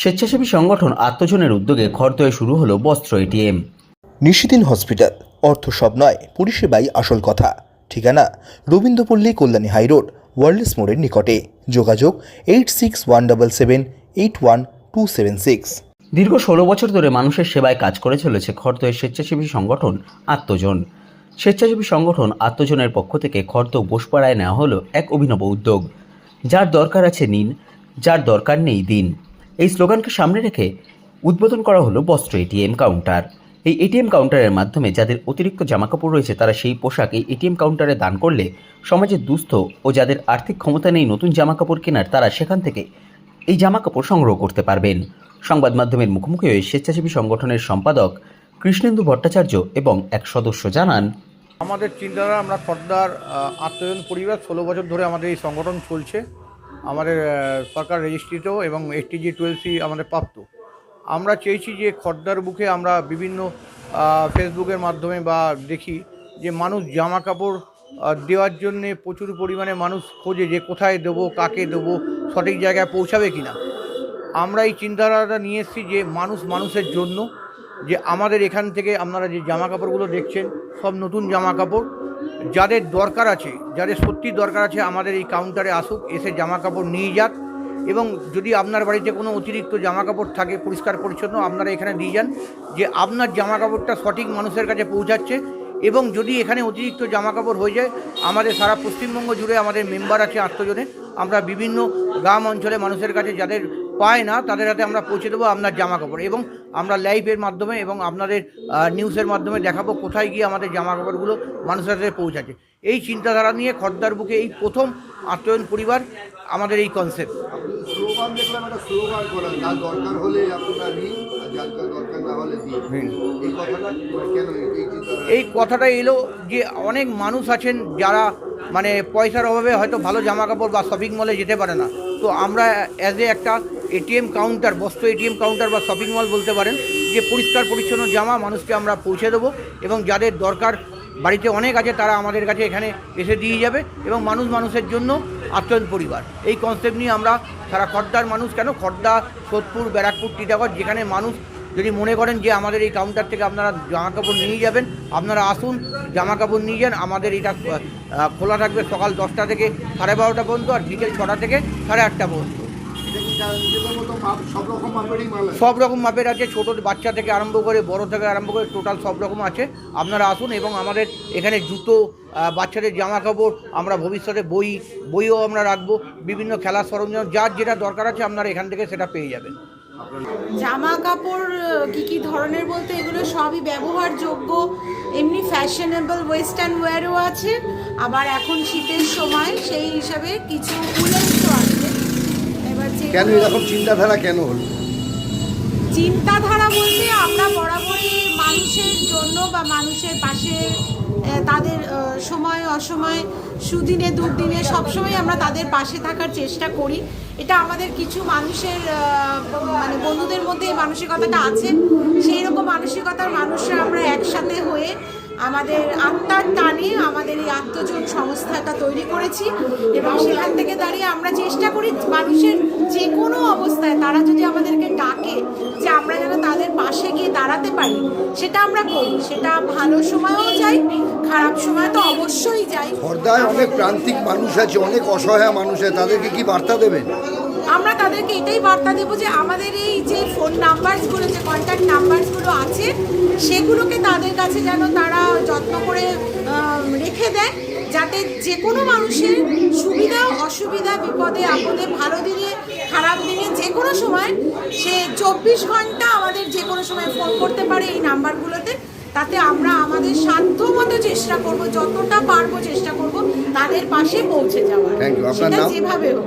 স্বেচ্ছাসেবী সংগঠন আত্মজনের উদ্যোগে খরতয়ে শুরু হলো বস্ত্র এটিএম নিশিদিন হসপিটাল অর্থ সব নয় পরিষেবাই আসল কথা। ঠিকানা রবীন্দ্রপল্লী কল্যাণী হাইরোড ওয়ার্ল্ডস মোড়ের নিকটে। যোগাযোগ eight six one double seven eight one two seven six দীর্ঘ ষোলো বছর ধরে মানুষের সেবায় কাজ করে চলেছে খরতয়ের স্বেচ্ছাসেবী সংগঠন আত্মজন। স্বেচ্ছাসেবী সংগঠন আত্মজনের পক্ষ থেকে খর্ত বোসপাড়ায় নেওয়া হলো এক অভিনব উদ্যোগ। যার দরকার আছে নিন যার দরকার নেই দিন। এই স্লোগানকে সামনে রেখে উদ্বোধন করা হলো বস্ত্র এটিএম কাউন্টার। এই এটিএম কাউন্টারের মাধ্যমে যাদের অতিরিক্ত জামাকাপড় রয়েছে, তারা সেই পোশাক এই এটিএম কাউন্টারে দান করলে সমাজের দুস্থ ও যাদের আর্থিক ক্ষমতা নেই নতুন জামাকাপড় কেনার, তারা সেখান থেকে এই জামাকাপড় সংগ্রহ করতে পারবেন। সংবাদ মাধ্যমের মুখোমুখি হয়ে স্বেচ্ছাসেবী সংগঠনের সম্পাদক কৃষ্ণেন্দু ভট্টাচার্য এবং এক সদস্য জানান, আমাদের চিন্তাধারা, আমরা খর্দার আত্মজন পরিবার ষোলো বছর ধরে আমাদের এই সংগঠন চলছে। আমাদের সরকার রেজিস্ট্রিতেও এবং এসটিজি টুয়েলভ সি আমাদের প্রাপ্ত। আমরা চেয়েছি যে খর্দার বুকে আমরা বিভিন্ন ফেসবুকের মাধ্যমে বা দেখি যে মানুষ জামা কাপড় দেওয়ার জন্যে প্রচুর পরিমাণে মানুষ খোঁজে যে কোথায় দেবো, কাকে দেবো, সঠিক জায়গায় পৌঁছাবে কি না আমরা এই চিন্তাধারাটা নিয়ে এসেছি যে মানুষ মানুষের জন্য, যে আমাদের এখান থেকে আপনারা যে জামা কাপড়গুলো দেখছেন, সব নতুন জামা কাপড় যাদের দরকার আছে, যাদের সত্যি দরকার আছে, আমাদের এই কাউন্টারে আসুক, এসে জামা কাপড় নিয়ে যাক এবং যদি আপনার বাড়িতে কোনো অতিরিক্ত জামা কাপড় থাকে, পরিষ্কার পরিচ্ছন্ন, আপনারা এখানে দিয়ে যান যে আপনার জামা কাপড়টা সঠিক মানুষের কাছে পৌঁছাচ্ছে এবং যদি এখানে অতিরিক্ত জামা কাপড় হয়ে যায়, আমাদের সারা পশ্চিমবঙ্গ জুড়ে আমাদের মেম্বার আছে আত্মজনে আমরা বিভিন্ন গ্রাম অঞ্চলে মানুষের কাছে যাদের পায় না তাদের হাতে আমরা পৌঁছে দেবো আপনার জামা কাপড় এবং আমরা লাইভের মাধ্যমে এবং আপনাদের নিউজের মাধ্যমে দেখাবো কোথায় গিয়ে আমাদের জামা কাপড়গুলো মানুষের কাছে পৌঁছাচ্ছে। এই চিন্তাধারা নিয়ে খর্দার বুকে এই প্রথম আত্ময়ন পরিবার আমাদের এই কনসেপ্ট এই কথাটা এলো যে অনেক মানুষ আছেন যারা মানে পয়সার অভাবে হয়তো ভালো জামা কাপড় বা শপিং মলে যেতে পারে না। তো আমরা অ্যাজ এ একটা এটিএম কাউন্টার, বস্ত্র এটিএম কাউন্টার বা শপিং মল বলতে পারেন, যে পরিষ্কার পরিচ্ছন্ন জামা মানুষকে আমরা পৌঁছে দেবো এবং যাদের দরকার বাড়িতে অনেক আছে তারা আমাদের কাছে এখানে এসে দিয়ে যাবে এবং মানুষ মানুষের জন্য আত্ময়ন পরিবার। এই কনসেপ্ট নিয়ে আমরা সারা খর্দার মানুষ, কেন খর্দা, সোদপুর, ব্যারাকপুর, টিটাগড়, যেখানে মানুষ যদি মনে করেন যে আমাদের এই কাউন্টার থেকে আপনারা জামা কাপড় নিয়ে যাবেন, আপনারা আসুন জামা কাপড় নিয়ে যান, আমাদের এটা খোলা থাকবে সকাল দশটা থেকে সাড়ে বারোটা পর্যন্ত আর বিকেল ছটা থেকে সাড়ে আটটা পর্যন্ত। সব রকম মাপেরই আছে? সব মাপের আছে ছোট বাচ্চা থেকে আরম্ভ করে বড় থেকে আরম্ভ করে টোটাল সব রকম আছে। আপনারা আসুন এবং আমাদের এখানে জুতো বাচ্চাদের জামা কাপড় আমরা ভবিষ্যতে বই বইও আমরা রাখব বিভিন্ন খেলার সরঞ্জাম যার যেটা দরকার আছে আপনারা এখান থেকে সেটা পেয়ে যাবেন। জামা কাপড় কি কি ধরনের বলতে এগুলো সবই ব্যবহারযোগ্য। এমনি ফ্যাশনেবল ওয়েস্টার্ন ওয়্যারও আছে। আবার এখন শীতের সময় সেই হিসাবে কিছু যে কেন এরকম চিন্তাধারা কেন হলো? চিন্তাধারা বলতে আমরা বরাবরই মানুষের জন্য বা মানুষের পাশে তাদের সময়, অসময়, সুদিনে, দুর্দিনে সবসময় আমরা তাদের পাশে থাকার চেষ্টা করি। এটা আমাদের কিছু মানুষের মানে বন্ধুদের মধ্যে এই মানসিকতাটা আছে। সেই রকম মানসিকতার আমাদের আত্মার টানে আমাদের এই আত্মজন সংস্থাটা তৈরি করেছি এবং সেখান থেকে দাঁড়িয়ে আমরা চেষ্টা করি মানুষের যে কোনো অবস্থায় তারা যদি আমাদেরকে ডাকে যে আমরা যেন তাদের পাশে গিয়ে দাঁড়াতে পারি, সেটা আমরা করি। সেটা ভালো সময়ও যাই, খারাপ সময় তো অবশ্যই যাই। খর্দায় অনেক প্রান্তিক মানুষ আছে, অনেক অসহায় মানুষ আছে, তাদেরকে কি বার্তা দেবেন? আমরা তাদেরকে এটাই বার্তা দেবো যে আমাদের এই যে ফোন নাম্বারসগুলো যে কন্ট্যাক্ট নাম্বারসগুলো আছে সেগুলোকে তাদের কাছে যেন তারা যত্ন করে রেখে দেয় যাতে যে কোনো মানুষের সুবিধা অসুবিধা বিপদে আপদে ভালো দিনে খারাপ দিনে যে কোনো সময় সে চব্বিশ ঘণ্টা আমাদের যে কোনো সময় ফোন করতে পারে এই নাম্বারগুলোতে তাতে আমরা আমাদের সাধ্য মতো চেষ্টা করব যতটা পারব চেষ্টা করব তাদের পাশে পৌঁছে যাওয়ার। সেটা যেভাবে হোক।